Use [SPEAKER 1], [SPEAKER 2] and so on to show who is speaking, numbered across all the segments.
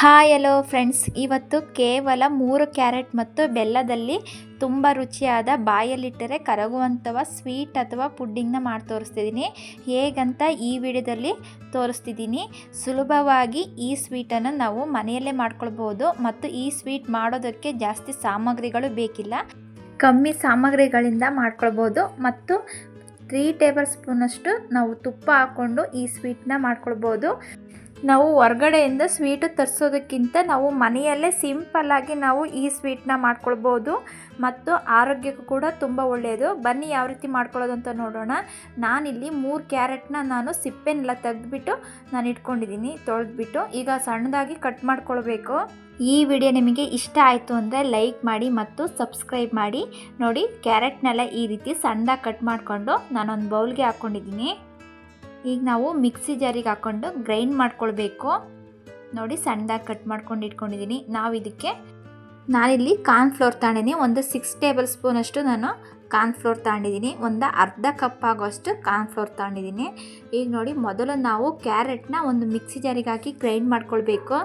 [SPEAKER 1] Hi hello friends ಇವತ್ತು ಕೇವಲ ಮೂರು ಕ್ಯಾರೆಟ್ ಮತ್ತು ಬೆಲ್ಲದಲ್ಲಿ ತುಂಬ ರುಚಿಯಾದ ಬಾಯಲ್ಲಿಟ್ಟರೆ ಕರಗುವಂಥವ ಸ್ವೀಟ್ ಅಥವಾ ಪುಡ್ಡಿಂಗ್ನ ಮಾಡಿ ತೋರಿಸ್ತಿದ್ದೀನಿ. ಹೇಗಂತ ಈ ವಿಡಿಯೋದಲ್ಲಿ ತೋರಿಸ್ತಿದ್ದೀನಿ. ಸುಲಭವಾಗಿ ಈ ಸ್ವೀಟನ್ನು ನಾವು ಮನೆಯಲ್ಲೇ ಮಾಡ್ಕೊಳ್ಬೋದು ಮತ್ತು ಈ ಸ್ವೀಟ್ ಮಾಡೋದಕ್ಕೆ ಜಾಸ್ತಿ ಸಾಮಗ್ರಿಗಳು ಬೇಕಿಲ್ಲ. ಕಮ್ಮಿ ಸಾಮಗ್ರಿಗಳಿಂದ ಮಾಡ್ಕೊಳ್ಬೋದು ಮತ್ತು ತ್ರೀ ಟೇಬಲ್ ಸ್ಪೂನಷ್ಟು ನಾವು ತುಪ್ಪ ಹಾಕ್ಕೊಂಡು ಈ ಸ್ವೀಟನ್ನ ಮಾಡ್ಕೊಳ್ಬೋದು. ನಾವು ಹೊರ್ಗಡೆಯಿಂದ ಸ್ವೀಟು ತರಿಸೋದಕ್ಕಿಂತ ನಾವು ಮನೆಯಲ್ಲೇ ಸಿಂಪಲ್ಲಾಗಿ ನಾವು ಈ ಸ್ವೀಟ್ನ ಮಾಡ್ಕೊಳ್ಬೋದು ಮತ್ತು ಆರೋಗ್ಯಕ್ಕೂ ಕೂಡ ತುಂಬ ಒಳ್ಳೆಯದು. ಬನ್ನಿ ಯಾವ ರೀತಿ ಮಾಡ್ಕೊಳ್ಳೋದು ಅಂತ ನೋಡೋಣ. ನಾನಿಲ್ಲಿ ಮೂರು ಕ್ಯಾರೆಟ್ನ ನಾನು ಸಿಪ್ಪೆನೆಲ್ಲ ತೆಗೆದ್ಬಿಟ್ಟು ನಾನು ಇಟ್ಕೊಂಡಿದ್ದೀನಿ, ತೊಳೆದ್ಬಿಟ್ಟು. ಈಗ ಸಣ್ಣದಾಗಿ ಕಟ್ ಮಾಡ್ಕೊಳ್ಬೇಕು. ಈ ವಿಡಿಯೋ ನಿಮಗೆ ಇಷ್ಟ ಆಯಿತು ಅಂದರೆ ಲೈಕ್ ಮಾಡಿ ಮತ್ತು ಸಬ್ಸ್ಕ್ರೈಬ್ ಮಾಡಿ. ನೋಡಿ ಕ್ಯಾರೆಟ್ನೆಲ್ಲ ಈ ರೀತಿ ಸಣ್ಣದಾಗಿ ಕಟ್ ಮಾಡಿಕೊಂಡು ನಾನೊಂದು ಬೌಲ್ಗೆ ಹಾಕ್ಕೊಂಡಿದ್ದೀನಿ ಈಗ ನಾವು ಮಿಕ್ಸಿ ಜಾರಿಗೆ ಹಾಕ್ಕೊಂಡು ಗ್ರೈಂಡ್ ಮಾಡ್ಕೊಳ್ಬೇಕು. ನೋಡಿ ಸಣ್ಣದಾಗಿ ಕಟ್ ಮಾಡ್ಕೊಂಡು ಇಟ್ಕೊಂಡಿದ್ದೀನಿ. ನಾವು ಇದಕ್ಕೆ ನಾನಿಲ್ಲಿ ಕಾರ್ನ್ಫ್ಲೋರ್ ತಗೊಂಡಿದ್ದೀನಿ ಒಂದು ಸಿಕ್ಸ್ ಟೇಬಲ್ ಸ್ಪೂನಷ್ಟು ನಾನು ಕಾರ್ನ್ಫ್ಲೋರ್ ತಗೊಂಡಿದ್ದೀನಿ ಒಂದು ಅರ್ಧ ಕಪ್ ಆಗೋಷ್ಟು ಕಾರ್ನ್ಫ್ಲೋರ್ ತಗೊಂಡಿದ್ದೀನಿ ಈಗ ನೋಡಿ ಮೊದಲು ನಾವು ಕ್ಯಾರೆಟ್ನ ಒಂದು ಮಿಕ್ಸಿ ಜಾರಿಗೆ ಹಾಕಿ ಗ್ರೈಂಡ್ ಮಾಡ್ಕೊಳ್ಬೇಕು.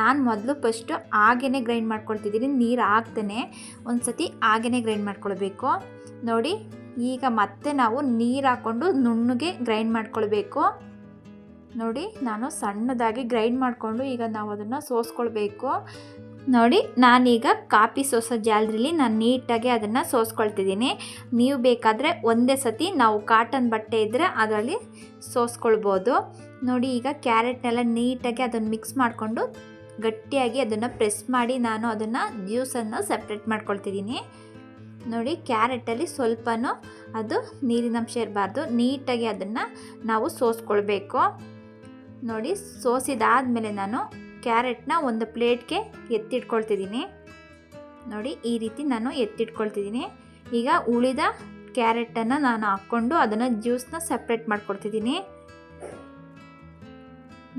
[SPEAKER 1] ನಾನು ಮೊದಲು ಫಸ್ಟು ಹಾಗೇ ಗ್ರೈಂಡ್ ಮಾಡ್ಕೊಳ್ತಿದ್ದೀನಿ. ನೀರು ಹಾಕ್ತೇನೆ ಒಂದು ಸತಿ ಹಾಗೇ ಗ್ರೈಂಡ್ ಮಾಡ್ಕೊಳ್ಬೇಕು. ನೋಡಿ ಈಗ ಮತ್ತೆ ನಾವು ನೀರು ಹಾಕ್ಕೊಂಡು ನುಣ್ಣಗೆ ಗ್ರೈಂಡ್ ಮಾಡ್ಕೊಳ್ಬೇಕು. ನೋಡಿ, ನಾನು ಸಣ್ಣದಾಗಿ ಗ್ರೈಂಡ್ ಮಾಡಿಕೊಂಡು ಈಗ ನಾವು ಅದನ್ನು ಸೋಸ್ಕೊಳ್ಬೇಕು. ನೋಡಿ, ನಾನೀಗ ಕಾಪಿ ಸೋಸೋ ಜಾಲರಿಲಿ ನಾನು ನೀಟಾಗಿ ಅದನ್ನು ಸೋಸ್ಕೊಳ್ತಿದ್ದೀನಿ. ನೀವು ಬೇಕಾದರೆ ಒಂದೇ ಸತಿ ನಾವು ಕಾಟನ್ ಬಟ್ಟೆ ಇದ್ದರೆ ಅದರಲ್ಲಿ ಸೋಸ್ಕೊಳ್ಬೋದು. ನೋಡಿ, ಈಗ ಕ್ಯಾರೆಟ್ನೆಲ್ಲ ನೀಟಾಗಿ ಅದನ್ನು ಮಿಕ್ಸ್ ಮಾಡಿಕೊಂಡು ಗಟ್ಟಿಯಾಗಿ ಅದನ್ನು ಪ್ರೆಸ್ ಮಾಡಿ ನಾನು ಅದನ್ನು ಜ್ಯೂಸನ್ನು ಸಪ್ರೇಟ್ ಮಾಡ್ಕೊಳ್ತಿದ್ದೀನಿ. ನೋಡಿ, ಕ್ಯಾರೆಟಲ್ಲಿ ಸ್ವಲ್ಪನೂ ಅದು ನೀರಿನಂಶ ಇರಬಾರ್ದು. ನೀಟಾಗಿ ಅದನ್ನು ನಾವು ಸೋಸ್ಕೊಳ್ಬೇಕು. ನೋಡಿ, ಸೋಸಿದಾದಮೇಲೆ ನಾನು ಕ್ಯಾರೆಟ್ನ ಒಂದು ಪ್ಲೇಟ್ಗೆ ಎತ್ತಿಟ್ಕೊಳ್ತಿದ್ದೀನಿ. ನೋಡಿ, ಈ ರೀತಿ ನಾನು ಎತ್ತಿಟ್ಕೊಳ್ತಿದ್ದೀನಿ. ಈಗ ಉಳಿದ ಕ್ಯಾರೆಟನ್ನು ನಾನು ಹಾಕ್ಕೊಂಡು ಅದನ್ನು ಜ್ಯೂಸನ್ನ ಸಪ್ರೇಟ್ ಮಾಡ್ಕೊಳ್ತಿದ್ದೀನಿ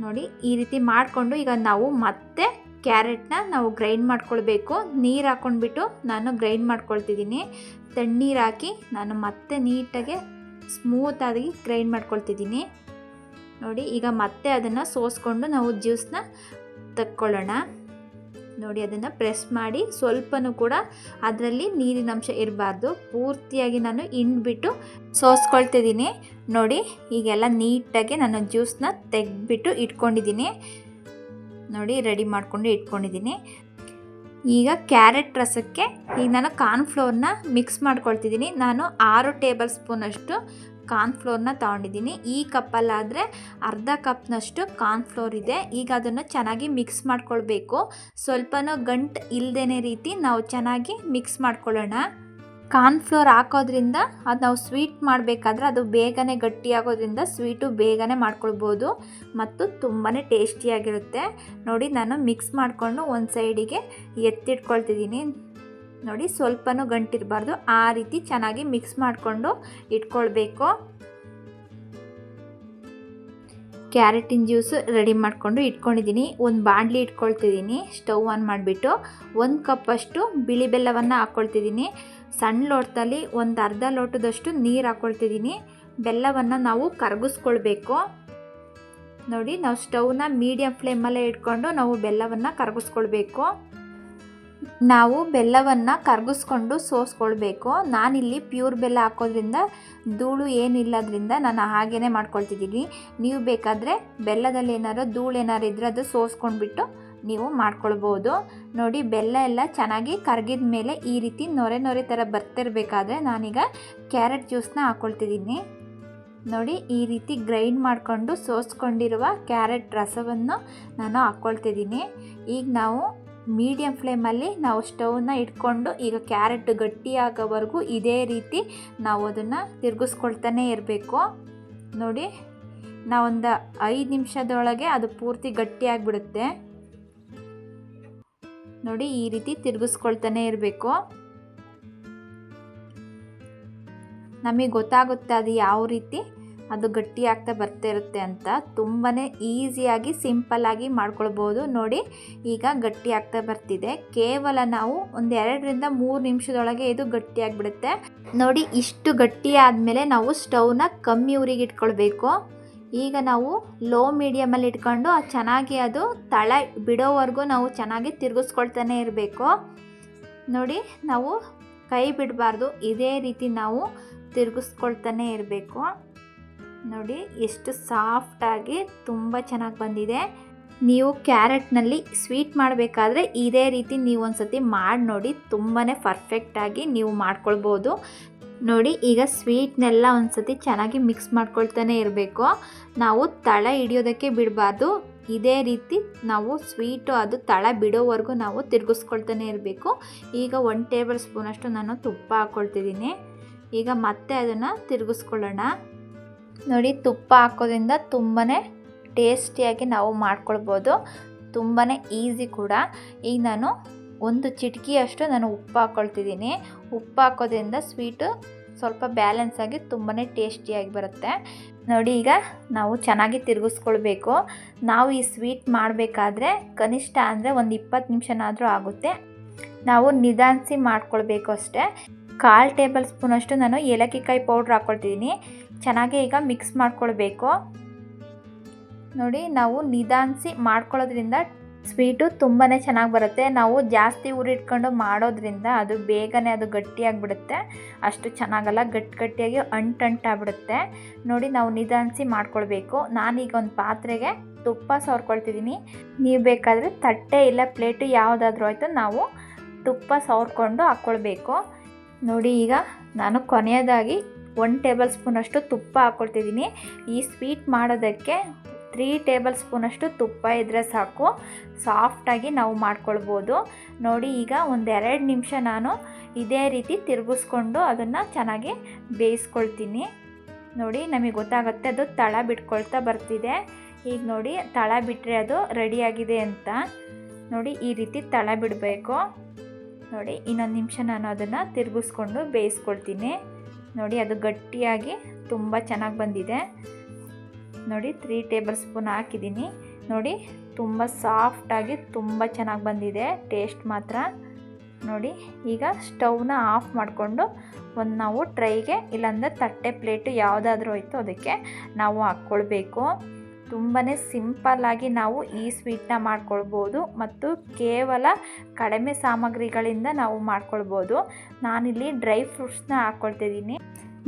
[SPEAKER 1] ನೋಡಿ, ಈ ರೀತಿ ಮಾಡಿಕೊಂಡು ಈಗ ನಾವು ಮತ್ತೆ ಕ್ಯಾರೆಟ್ನ ನಾವು ಗ್ರೈಂಡ್ ಮಾಡ್ಕೊಳ್ಬೇಕು. ನೀರು ಹಾಕ್ಕೊಂಡ್ಬಿಟ್ಟು ನಾನು ಗ್ರೈಂಡ್ ಮಾಡ್ಕೊಳ್ತಿದ್ದೀನಿ. ತಣ್ಣೀರು ಹಾಕಿ ನಾನು ಮತ್ತೆ ನೀಟಾಗಿ ಸ್ಮೂತಾಗಿ ಗ್ರೈಂಡ್ ಮಾಡ್ಕೊಳ್ತಿದ್ದೀನಿ. ನೋಡಿ, ಈಗ ಮತ್ತೆ ಅದನ್ನು ಸೋಸ್ಕೊಂಡು ನಾವು ಜ್ಯೂಸನ್ನ ತಕ್ಕೊಳ್ಳೋಣ. ನೋಡಿ, ಅದನ್ನು ಪ್ರೆಸ್ ಮಾಡಿ ಸ್ವಲ್ಪನೂ ಕೂಡ ಅದರಲ್ಲಿ ನೀರಿನಂಶ ಇರಬಾರ್ದು. ಪೂರ್ತಿಯಾಗಿ ನಾನು ಹಿಂಡ್ಬಿಟ್ಟು ಸೋಸ್ಕೊಳ್ತಿದ್ದೀನಿ. ನೋಡಿ, ಈಗೆಲ್ಲ ನೀಟಾಗಿ ನಾನು ಜ್ಯೂಸನ್ನ ತೆಗೆದ್ಬಿಟ್ಟು ಇಟ್ಕೊಂಡಿದ್ದೀನಿ. ನೋಡಿ ರೆಡಿ ಮಾಡಿಕೊಂಡು ಇಟ್ಕೊಂಡಿದ್ದೀನಿ. ಈಗ ಕ್ಯಾರೆಟ್ ರಸಕ್ಕೆ ಈಗ ನಾನು ಕಾರ್ನ್ಫ್ಲೋರ್ನ ಮಿಕ್ಸ್ ಮಾಡ್ಕೊಳ್ತಿದ್ದೀನಿ. ನಾನು ಆರು ಟೇಬಲ್ ಸ್ಪೂನಷ್ಟು ಕಾರ್ನ್ಫ್ಲೋರ್ನ ತೊಗೊಂಡಿದ್ದೀನಿ. ಈ ಕಪ್ಪಲ್ಲಾದರೆ ಅರ್ಧ ಕಪ್ನಷ್ಟು ಕಾರ್ನ್ಫ್ಲೋರ್ ಇದೆ. ಈಗ ಅದನ್ನು ಚೆನ್ನಾಗಿ ಮಿಕ್ಸ್ ಮಾಡ್ಕೊಳ್ಬೇಕು. ಸ್ವಲ್ಪನೂ ಗಂಟು ಇಲ್ಲದೇ ರೀತಿ ನಾವು ಚೆನ್ನಾಗಿ ಮಿಕ್ಸ್ ಮಾಡ್ಕೊಳ್ಳೋಣ. ಕಾರ್ನ್ಫ್ಲೋರ್ ಹಾಕೋದ್ರಿಂದ ಅದು ನಾವು ಸ್ವೀಟ್ ಮಾಡಬೇಕಾದ್ರೆ ಅದು ಬೇಗನೆ ಗಟ್ಟಿಯಾಗೋದ್ರಿಂದ ಸ್ವೀಟು ಬೇಗನೆ ಮಾಡ್ಕೊಳ್ಬೋದು ಮತ್ತು ತುಂಬಾ ಟೇಸ್ಟಿಯಾಗಿರುತ್ತೆ. ನೋಡಿ ನಾನು ಮಿಕ್ಸ್ ಮಾಡಿಕೊಂಡು ಒಂದು ಸೈಡಿಗೆ ಎತ್ತಿಟ್ಕೊಳ್ತಿದ್ದೀನಿ. ನೋಡಿ ಸ್ವಲ್ಪನೂ ಗಂಟಿರಬಾರ್ದು, ಆ ರೀತಿ ಚೆನ್ನಾಗಿ ಮಿಕ್ಸ್ ಮಾಡಿಕೊಂಡು ಇಟ್ಕೊಳ್ಬೇಕು. ಕ್ಯಾರೆಟಿನ ಜ್ಯೂಸು ರೆಡಿ ಮಾಡಿಕೊಂಡು ಇಟ್ಕೊಂಡಿದ್ದೀನಿ. ಒಂದು ಬಾಣಲಿ ಇಟ್ಕೊಳ್ತಿದ್ದೀನಿ, ಸ್ಟವ್ ಆನ್ ಮಾಡಿಬಿಟ್ಟು. ಒಂದು ಕಪ್ಪಷ್ಟು ಬಿಳಿ ಬೆಲ್ಲವನ್ನು ಹಾಕ್ಕೊಳ್ತಿದ್ದೀನಿ ಸಣ್ಣ ಲೋಟದಲ್ಲಿ ಒಂದು ಅರ್ಧ ಲೋಟದಷ್ಟು ನೀರು ಹಾಕ್ಕೊಳ್ತಿದ್ದೀನಿ ಬೆಲ್ಲವನ್ನು ನಾವು ಕರಗಿಸ್ಕೊಳ್ಬೇಕು. ನೋಡಿ, ನಾವು ಸ್ಟವ್ನ ಮೀಡಿಯಮ್ ಫ್ಲೇಮಲ್ಲೇ ಇಟ್ಕೊಂಡು ನಾವು ಬೆಲ್ಲವನ್ನು ಕರಗಿಸ್ಕೊಳ್ಬೇಕು. ನಾವು ಬೆಲ್ಲವನ್ನು ಕರಗಿಸ್ಕೊಂಡು ಸೋಸ್ಕೊಳ್ಬೇಕು. ನಾನಿಲ್ಲಿ ಪ್ಯೂರ್ ಬೆಲ್ಲ ಹಾಕೋದ್ರಿಂದ ಧೂಳು ಏನಿಲ್ಲದ್ರಿಂದ ನಾನು ಹಾಗೇ ಮಾಡ್ಕೊಳ್ತಿದ್ದೀನಿ ನೀವು ಬೇಕಾದರೆ ಬೆಲ್ಲದಲ್ಲಿ ಏನಾದ್ರು ಧೂಳು ಏನಾದ್ರು ಇದ್ದರೆ ಅದು ಸೋಸ್ಕೊಂಡ್ಬಿಟ್ಟು ನೀವು ಮಾಡ್ಕೊಳ್ಬೋದು. ನೋಡಿ, ಬೆಲ್ಲ ಎಲ್ಲ ಚೆನ್ನಾಗಿ ಕರಗಿದ ಮೇಲೆ ಈ ರೀತಿ ನೊರೆ ನೊರೆ ಥರ ಬರ್ತಿರ್ಬೇಕಾದ್ರೆ ನಾನೀಗ ಕ್ಯಾರೆಟ್ ಜ್ಯೂಸನ್ನ ಹಾಕ್ಕೊಳ್ತಿದ್ದೀನಿ ನೋಡಿ, ಈ ರೀತಿ ಗ್ರೈಂಡ್ ಮಾಡಿಕೊಂಡು ಸೋಸ್ಕೊಂಡಿರುವ ಕ್ಯಾರೆಟ್ ರಸವನ್ನು ನಾನು ಹಾಕ್ಕೊಳ್ತಿದ್ದೀನಿ ಈಗ ನಾವು ಮೀಡಿಯಮ್ ಫ್ಲೇಮಲ್ಲಿ ನಾವು ಸ್ಟೌವ್ನ ಇಟ್ಕೊಂಡು ಈಗ ಕ್ಯಾರೆಟ್ ಗಟ್ಟಿಯಾಗೋವರೆಗೂ ಇದೇ ರೀತಿ ನಾವು ಅದನ್ನು ತಿರುಗಿಸ್ಕೊಳ್ತಾನೆ ಇರಬೇಕು. ನೋಡಿ, ನಾವೊಂದು ಐದು ನಿಮಿಷದೊಳಗೆ ಅದು ಪೂರ್ತಿ ಗಟ್ಟಿಯಾಗಿಬಿಡುತ್ತೆ. ನೋಡಿ ಈ ರೀತಿ ತಿರುಗಿಸ್ಕೊಳ್ತಾನೆ ಇರಬೇಕು. ನಮಗೆ ಗೊತ್ತಾಗುತ್ತೆ ಅದು ಯಾವ ರೀತಿ ಅದು ಗಟ್ಟಿ ಆಗ್ತಾ ಬರ್ತಾ ಇರುತ್ತೆ ಅಂತ. ತುಂಬಾ ಈಸಿಯಾಗಿ, ಸಿಂಪಲ್ಲಾಗಿ ಮಾಡ್ಕೊಳ್ಬೋದು. ನೋಡಿ, ಈಗ ಗಟ್ಟಿ ಆಗ್ತಾ ಬರ್ತಿದೆ. ಕೇವಲ ನಾವು ಒಂದು ಎರಡರಿಂದ ಮೂರು ನಿಮಿಷದೊಳಗೆ ಇದು ಗಟ್ಟಿಯಾಗಿಬಿಡುತ್ತೆ. ನೋಡಿ, ಇಷ್ಟು ಗಟ್ಟಿ ಆದಮೇಲೆ ನಾವು ಸ್ಟೌವ್ನ ಕಮ್ಮಿ ಊರಿಗೆ ಇಟ್ಕೊಳ್ಬೇಕು. ಈಗ ನಾವು ಲೋ ಮೀಡಿಯಮಲ್ಲಿ ಇಟ್ಕೊಂಡು ಅದು ಚೆನ್ನಾಗಿ ಅದು ತಳ ಬಿಡೋವರೆಗೂ ನಾವು ಚೆನ್ನಾಗಿ ತಿರುಗಿಸ್ಕೊಳ್ತಾನೆ ಇರಬೇಕು. ನೋಡಿ, ನಾವು ಕೈ ಬಿಡಬಾರ್ದು, ಇದೇ ರೀತಿ ನಾವು ತಿರುಗಿಸ್ಕೊಳ್ತಾನೆ ಇರಬೇಕು. ನೋಡಿ, ಎಷ್ಟು ಸಾಫ್ಟಾಗಿ ತುಂಬ ಚೆನ್ನಾಗಿ ಬಂದಿದೆ. ನೀವು ಕ್ಯಾರೆಟ್ನಲ್ಲಿ ಸ್ವೀಟ್ ಮಾಡಬೇಕಾದ್ರೆ ಇದೇ ರೀತಿ ನೀವು ಒಂದು ಸತಿ ಮಾಡಿ ನೋಡಿ ತುಂಬಾ ಪರ್ಫೆಕ್ಟಾಗಿ ನೀವು ಮಾಡ್ಕೊಳ್ಬೋದು. ನೋಡಿ, ಈಗ ಸ್ವೀಟ್ನೆಲ್ಲ ಒಂದು ಸತಿ ಚೆನ್ನಾಗಿ ಮಿಕ್ಸ್ ಮಾಡ್ಕೊಳ್ತಾನೆ ಇರಬೇಕು. ನಾವು ತಳ ಹಿಡಿಯೋದಕ್ಕೆ ಬಿಡಬಾರ್ದು. ಇದೇ ರೀತಿ ನಾವು ಸ್ವೀಟು ಅದು ತಳ ಬಿಡೋವರೆಗೂ ನಾವು ತಿರುಗಿಸ್ಕೊಳ್ತಾನೆ ಇರಬೇಕು. ಈಗ ಒನ್ ಟೇಬಲ್ ಸ್ಪೂನಷ್ಟು ನಾನು ತುಪ್ಪ ಹಾಕ್ಕೊಳ್ತಿದ್ದೀನಿ ಈಗ ಮತ್ತೆ ಅದನ್ನು ತಿರುಗಿಸ್ಕೊಳ್ಳೋಣ. ನೋಡಿ, ತುಪ್ಪ ಹಾಕೋದ್ರಿಂದ ತುಂಬಾ ಟೇಸ್ಟಿಯಾಗಿ ನಾವು ಮಾಡ್ಕೊಳ್ಬೋದು. ತುಂಬಾ ಈಸಿ ಕೂಡ. ಈಗ ನಾನು ಒಂದು ಚಿಟಕಿಯಷ್ಟು ನಾನು ಉಪ್ಪು ಹಾಕ್ಕೊಳ್ತಿದ್ದೀನಿ ಉಪ್ಪು ಹಾಕೋದ್ರಿಂದ ಸ್ವೀಟು ಸ್ವಲ್ಪ ಬ್ಯಾಲೆನ್ಸ್ ಆಗಿ ತುಂಬಾ ಟೇಸ್ಟಿಯಾಗಿ ಬರುತ್ತೆ. ನೋಡಿ ಈಗ ನಾವು ಚೆನ್ನಾಗಿ ತಿರುಗಿಸ್ಕೊಳ್ಬೇಕು. ನಾವು ಈ ಸ್ವೀಟ್ ಮಾಡಬೇಕಾದ್ರೆ ಕನಿಷ್ಠ ಅಂದರೆ ಒಂದು ಇಪ್ಪತ್ತು ನಿಮಿಷನಾದರೂ ಆಗುತ್ತೆ. ನಾವು ನಿಧಾನಿಸಿ ಮಾಡ್ಕೊಳ್ಬೇಕು ಅಷ್ಟೇ. ಕಾಲು ಟೇಬಲ್ ಸ್ಪೂನಷ್ಟು ನಾನು ಏಲಕ್ಕಿಕಾಯಿ ಪೌಡ್ರ್ ಹಾಕ್ಕೊಳ್ತಿದ್ದೀನಿ ಚೆನ್ನಾಗಿ ಈಗ ಮಿಕ್ಸ್ ಮಾಡ್ಕೊಳ್ಬೇಕು. ನೋಡಿ ನಾವು ನಿಧಾನಿಸಿ ಮಾಡ್ಕೊಳ್ಳೋದ್ರಿಂದ ಸ್ವೀಟು ತುಂಬಾ ಚೆನ್ನಾಗಿ ಬರುತ್ತೆ. ನಾವು ಜಾಸ್ತಿ ಉರಿಟ್ಕೊಂಡು ಮಾಡೋದ್ರಿಂದ ಅದು ಬೇಗನೆ ಅದು ಗಟ್ಟಿಯಾಗಿಬಿಡುತ್ತೆ. ಅಷ್ಟು ಚೆನ್ನಾಗಲ್ಲ, ಗಟ್ಟಿ ಗಟ್ಟಿಯಾಗಿ ಅಂಟಂಟಾಗ್ಬಿಡುತ್ತೆ. ನೋಡಿ ನಾವು ನಿಧಾನಿಸಿ ಮಾಡ್ಕೊಳ್ಬೇಕು. ನಾನೀಗ ಒಂದು ಪಾತ್ರೆಗೆ ತುಪ್ಪ ಸವರ್ಕೊಳ್ತಿದ್ದೀನಿ ನೀವು ಬೇಕಾದರೆ ತಟ್ಟೆ ಇಲ್ಲ ಪ್ಲೇಟು ಯಾವುದಾದ್ರೂ ಆಯಿತು ನಾವು ತುಪ್ಪ ಸವರ್ಕೊಂಡು ಹಾಕ್ಕೊಳ್ಬೇಕು ನೋಡಿ ಈಗ ನಾನು ಕೊನೆಯದಾಗಿ ಒನ್ ಟೇಬಲ್ ಸ್ಪೂನಷ್ಟು ತುಪ್ಪ ಹಾಕ್ಕೊಳ್ತಿದ್ದೀನಿ ಈ ಸ್ವೀಟ್ ಮಾಡೋದಕ್ಕೆ ತ್ರೀ ಟೇಬಲ್ ಸ್ಪೂನಷ್ಟು ತುಪ್ಪ ಇದ್ದರೆ ಸಾಕು. ಸಾಫ್ಟಾಗಿ ನಾವು ಮಾಡ್ಕೊಳ್ಬೋದು. ನೋಡಿ, ಈಗ ಒಂದೆರಡು ನಿಮಿಷ ನಾನು ಇದೇ ರೀತಿ ತಿರುಗಿಸ್ಕೊಂಡು ಅದನ್ನು ಚೆನ್ನಾಗಿ ಬೇಯಿಸ್ಕೊಳ್ತೀನಿ. ನೋಡಿ, ನಮಗೆ ಗೊತ್ತಾಗುತ್ತೆ, ಅದು ತಳ ಬಿಟ್ಕೊಳ್ತಾ ಬರ್ತಿದೆ. ಈಗ ನೋಡಿ, ತಳ ಬಿಟ್ಟರೆ ಅದು ರೆಡಿಯಾಗಿದೆ ಅಂತ. ನೋಡಿ, ಈ ರೀತಿ ತಳ ಬಿಡಬೇಕು. ನೋಡಿ, ಇನ್ನೊಂದು ನಿಮಿಷ ನಾನು ಅದನ್ನು ತಿರುಗಿಸ್ಕೊಂಡು ಬೇಯಿಸ್ಕೊಳ್ತೀನಿ. ನೋಡಿ, ಅದು ಗಟ್ಟಿಯಾಗಿ ತುಂಬ ಚೆನ್ನಾಗಿ ಬಂದಿದೆ. ನೋಡಿ ತ್ರೀ ಟೇಬಲ್ ಸ್ಪೂನ್ ಹಾಕಿದ್ದೀನಿ. ನೋಡಿ, ತುಂಬ ಸಾಫ್ಟಾಗಿ ತುಂಬ ಚೆನ್ನಾಗಿ ಬಂದಿದೆ. ಟೇಸ್ಟ್ ಮಾತ್ರ. ನೋಡಿ, ಈಗ ಸ್ಟವ್ನ ಆಫ್ ಮಾಡಿಕೊಂಡು ಒಂದು ನಾವು ಟ್ರೈಗೆ ಇಲ್ಲಾಂದರೆ ತಟ್ಟೆ ಪ್ಲೇಟು ಯಾವುದಾದ್ರೂ ಹೋಯ್ತು ಅದಕ್ಕೆ ನಾವು ಹಾಕ್ಕೊಳ್ಬೇಕು. ತುಂಬಾ ಸಿಂಪಲ್ಲಾಗಿ ನಾವು ಈ ಸ್ವೀಟ್ನ ಮಾಡ್ಕೊಳ್ಬೋದು ಮತ್ತು ಕೇವಲ ಕಡಿಮೆ ಸಾಮಗ್ರಿಗಳಿಂದ ನಾವು ಮಾಡ್ಕೊಳ್ಬೋದು. ನಾನಿಲ್ಲಿ ಡ್ರೈ ಫ್ರೂಟ್ಸ್ನ ಹಾಕ್ಕೊಳ್ತಿದ್ದೀನಿ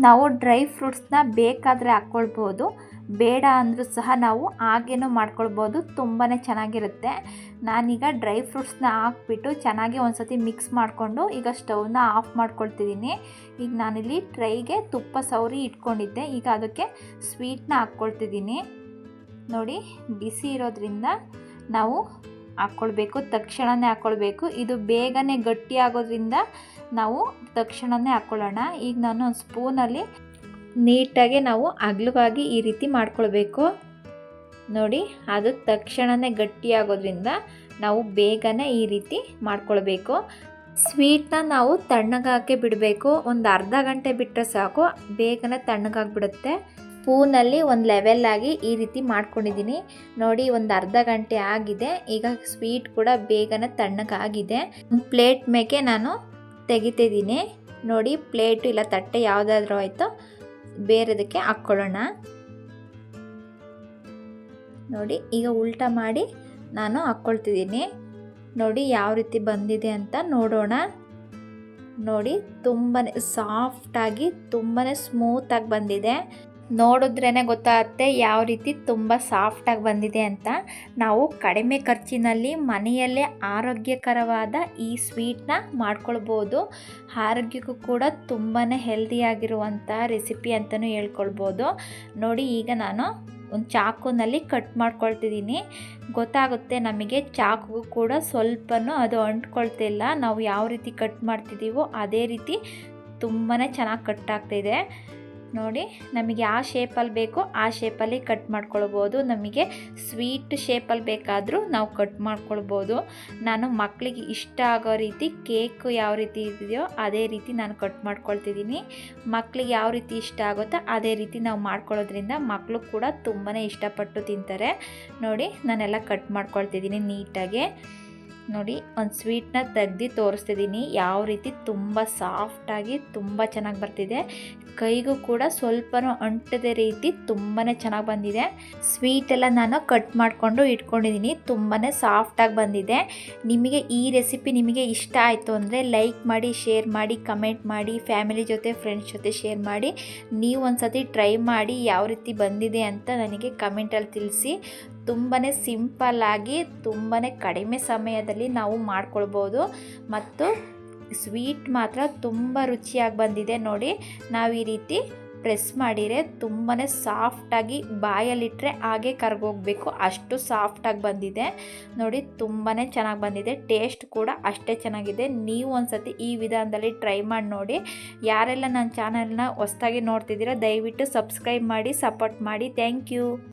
[SPEAKER 1] ನಾವು ಡ್ರೈ ಫ್ರೂಟ್ಸ್ನ ಬೇಕಾದರೆ ಹಾಕ್ಕೊಳ್ಬೋದು. ಬೇಡ ಅಂದರೂ ಸಹ ನಾವು ಹಾಗೇನೂ ಮಾಡ್ಕೊಳ್ಬೋದು ತುಂಬಾ ಚೆನ್ನಾಗಿರುತ್ತೆ. ನಾನೀಗ ಡ್ರೈ ಫ್ರೂಟ್ಸ್ನ ಹಾಕ್ಬಿಟ್ಟು ಚೆನ್ನಾಗಿ ಒಂದು ಸತಿ ಮಿಕ್ಸ್ ಮಾಡಿಕೊಂಡು ಈಗ ಸ್ಟವ್ನ ಆಫ್ ಮಾಡ್ಕೊಳ್ತಿದ್ದೀನಿ. ಈಗ ನಾನಿಲ್ಲಿ ಟ್ರೈಗೆ ತುಪ್ಪ ಸವರಿ ಇಟ್ಕೊಂಡಿದ್ದೆ, ಈಗ ಅದಕ್ಕೆ ಸ್ವೀಟ್ನ ಹಾಕ್ಕೊಳ್ತಿದ್ದೀನಿ. ನೋಡಿ, ಬಿಸಿ ಇರೋದ್ರಿಂದ ನಾವು ಹಾಕ್ಕೊಳ್ಬೇಕು ತಕ್ಷಣವೇ ಹಾಕ್ಕೊಳ್ಬೇಕು. ಇದು ಬೇಗನೆ ಗಟ್ಟಿ ಆಗೋದ್ರಿಂದ ನಾವು ತಕ್ಷಣವೇ ಹಾಕ್ಕೊಳ್ಳೋಣ. ಈಗ ನಾನು ಒಂದು ಸ್ಪೂನಲ್ಲಿ ನೀಟಾಗಿ ನಾವು ಅಗಲವಾಗಿ ಈ ರೀತಿ ಮಾಡ್ಕೊಳ್ಬೇಕು. ನೋಡಿ, ಅದು ತಕ್ಷಣವೇ ಗಟ್ಟಿಯಾಗೋದ್ರಿಂದ ನಾವು ಬೇಗನೆ ಈ ರೀತಿ ಮಾಡ್ಕೊಳ್ಬೇಕು. ಸ್ವೀಟ್ನ ನಾವು ತಣ್ಣಗಾಕೆ ಬಿಡಬೇಕು. ಒಂದು ಅರ್ಧ ಗಂಟೆ ಬಿಟ್ಟರೆ ಸಾಕು, ಬೇಗನೆ ತಣ್ಣಗಾಗ್ಬಿಡುತ್ತೆ ಸ್ಪೂನಲ್ಲಿ ಒಂದು ಲೆವೆಲ್ಲಾಗಿ ಈ ರೀತಿ ಮಾಡ್ಕೊಂಡಿದ್ದೀನಿ. ನೋಡಿ, ಒಂದು ಅರ್ಧ ಗಂಟೆ ಆಗಿದೆ. ಈಗ ಸ್ವೀಟ್ ಕೂಡ ಬೇಗನೆ ತಣ್ಣಗಾಗಿದೆ ಒಂದು ಪ್ಲೇಟ್ ಮೇಕೆ ನಾನು ತೆಗಿತಿದ್ದೀನಿ. ನೋಡಿ, ಪ್ಲೇಟು ಇಲ್ಲ, ತಟ್ಟೆ ಯಾವುದಾದ್ರೂ ಆಯಿತು. ಬೇರೆದಕ್ಕೆ ಹಾಕ್ಕೊಳ್ಳೋಣ. ನೋಡಿ, ಈಗ ಉಲ್ಟಾ ಮಾಡಿ ನಾನು ಹಾಕ್ಕೊಳ್ತಿದ್ದೀನಿ. ನೋಡಿ, ಯಾವ ರೀತಿ ಬಂದಿದೆ ಅಂತ ನೋಡೋಣ. ನೋಡಿ ತುಂಬಾ ಸಾಫ್ಟಾಗಿ ತುಂಬಾ ಸ್ಮೂತಾಗಿ ಬಂದಿದೆ. ನೋಡಿದ್ರೇ ಗೊತ್ತಾಗುತ್ತೆ ಯಾವ ರೀತಿ ತುಂಬ ಸಾಫ್ಟಾಗಿ ಬಂದಿದೆ ಅಂತ. ನಾವು ಕಡಿಮೆ ಖರ್ಚಿನಲ್ಲಿ ಮನೆಯಲ್ಲೇ ಆರೋಗ್ಯಕರವಾದ ಈ ಸ್ವೀಟ್ನ ಮಾಡ್ಕೊಳ್ಬೋದು. ಆರೋಗ್ಯಕ್ಕೂ ಕೂಡ ತುಂಬಾ ಹೆಲ್ದಿಯಾಗಿರುವಂಥ ರೆಸಿಪಿ ಅಂತಲೂ ಹೇಳ್ಕೊಳ್ಬೋದು. ನೋಡಿ ಈಗ ನಾನು ಒಂದು ಚಾಕುನಲ್ಲಿ ಕಟ್ ಮಾಡ್ಕೊಳ್ತಿದ್ದೀನಿ. ಗೊತ್ತಾಗುತ್ತೆ ನಮಗೆ ಚಾಕುಗೂ ಕೂಡ ಸ್ವಲ್ಪನೂ ಅದು ಅಂಟ್ಕೊಳ್ತಿಲ್ಲ. ನಾವು ಯಾವ ರೀತಿ ಕಟ್ ಮಾಡ್ತಿದ್ದೀವೋ ಅದೇ ರೀತಿ ತುಂಬಾ ಚೆನ್ನಾಗಿ ಕಟ್ ಆಗ್ತಾಯಿದೆ ನೋಡಿ, ನಮಗೆ ಯಾವ ಶೇಪಲ್ಲಿ ಬೇಕೋ ಆ ಶೇಪಲ್ಲಿ ಕಟ್ ಮಾಡ್ಕೊಳ್ಬೋದು. ನಮಗೆ ಸ್ವೀಟ್ ಶೇಪಲ್ಲಿ ಬೇಕಾದರೂ ನಾವು ಕಟ್ ಮಾಡ್ಕೊಳ್ಬೋದು. ನಾನು ಮಕ್ಕಳಿಗೆ ಇಷ್ಟ ಆಗೋ ರೀತಿ ಕೇಕ್ ಯಾವ ರೀತಿ ಇದೆಯೋ ಅದೇ ರೀತಿ ನಾನು ಕಟ್ ಮಾಡ್ಕೊಳ್ತಿದ್ದೀನಿ. ಮಕ್ಕಳಿಗೆ ಯಾವ ರೀತಿ ಇಷ್ಟ ಆಗುತ್ತೋ ಅದೇ ರೀತಿ ನಾವು ಮಾಡ್ಕೊಳ್ಳೋದ್ರಿಂದ ಮಕ್ಕಳು ಕೂಡ ತುಂಬಾ ಇಷ್ಟಪಟ್ಟು ತಿಂತಾರೆ. ನೋಡಿ, ನಾನೆಲ್ಲ ಕಟ್ ಮಾಡ್ಕೊಳ್ತಿದ್ದೀನಿ ನೀಟಾಗಿ. ನೋಡಿ, ಒಂದು ಸ್ವೀಟ್ನ ತೆಗ್ದು ತೋರಿಸ್ತಿದ್ದೀನಿ. ಯಾವ ರೀತಿ ತುಂಬ ಸಾಫ್ಟಾಗಿ ತುಂಬ ಚೆನ್ನಾಗಿ ಬರ್ತಿದೆ. ಕೈಗೂ ಕೂಡ ಸ್ವಲ್ಪನೂ ಅಂಟದ ರೀತಿ ತುಂಬಾ ಚೆನ್ನಾಗಿ ಬಂದಿದೆ. ಸ್ವೀಟ್ ಎಲ್ಲ ನಾನು ಕಟ್ ಮಾಡಿಕೊಂಡು ಇಟ್ಕೊಂಡಿದ್ದೀನಿ ತುಂಬಾ ಸಾಫ್ಟಾಗಿ ಬಂದಿದೆ. ನಿಮಗೆ ಈ ರೆಸಿಪಿ ನಿಮಗೆ ಇಷ್ಟ ಆಯಿತು ಅಂದರೆ ಲೈಕ್ ಮಾಡಿ ಶೇರ್ ಮಾಡಿ ಕಮೆಂಟ್ ಮಾಡಿ ಫ್ಯಾಮಿಲಿ ಜೊತೆ ಫ್ರೆಂಡ್ಸ್ ಜೊತೆ ಶೇರ್ ಮಾಡಿ. ನೀವು ಒಂದ್ಸತಿ ಟ್ರೈ ಮಾಡಿ ಯಾವ ರೀತಿ ಬಂದಿದೆ ಅಂತ ನನಗೆ ಕಮೆಂಟಲ್ಲಿ ತಿಳಿಸಿ. ತುಂಬಾ ಸಿಂಪಲ್ಲಾಗಿ ತುಂಬಾ ಕಡಿಮೆ ಸಮಯದಲ್ಲಿ ನಾವು ಮಾಡ್ಕೊಳ್ಬೋದು. ಮತ್ತು ಸ್ವೀಟ್ ಮಾತ್ರ ತುಂಬ ರುಚಿಯಾಗಿ ಬಂದಿದೆ ನೋಡಿ. ನಾವು ಈ ರೀತಿ ಪ್ರೆಸ್ ಮಾಡಿದರೆ ತುಂಬಾ ಸಾಫ್ಟಾಗಿ ಬಾಯಲ್ಲಿಟ್ಟರೆ ಹಾಗೆ ಕರ್ಗೋಗ್ಬೇಕು. ಅಷ್ಟು ಸಾಫ್ಟಾಗಿ ಬಂದಿದೆ. ನೋಡಿ ತುಂಬಾ ಚೆನ್ನಾಗಿ ಬಂದಿದೆ. ಟೇಸ್ಟ್ ಕೂಡ ಅಷ್ಟೇ ಚೆನ್ನಾಗಿದೆ. ನೀವು ಒಂದ್ಸತಿ ಈ ವಿಧಾನದಲ್ಲಿ ಟ್ರೈ ಮಾಡಿ ನೋಡಿ. ಯಾರೆಲ್ಲ ನನ್ನ ಚಾನಲ್ನ ಹೊಸ್ದಾಗಿ ನೋಡ್ತಿದ್ದೀರಾ ದಯವಿಟ್ಟು ಸಬ್ಸ್ಕ್ರೈಬ್ ಮಾಡಿ, ಸಪೋರ್ಟ್ ಮಾಡಿ. Thank you.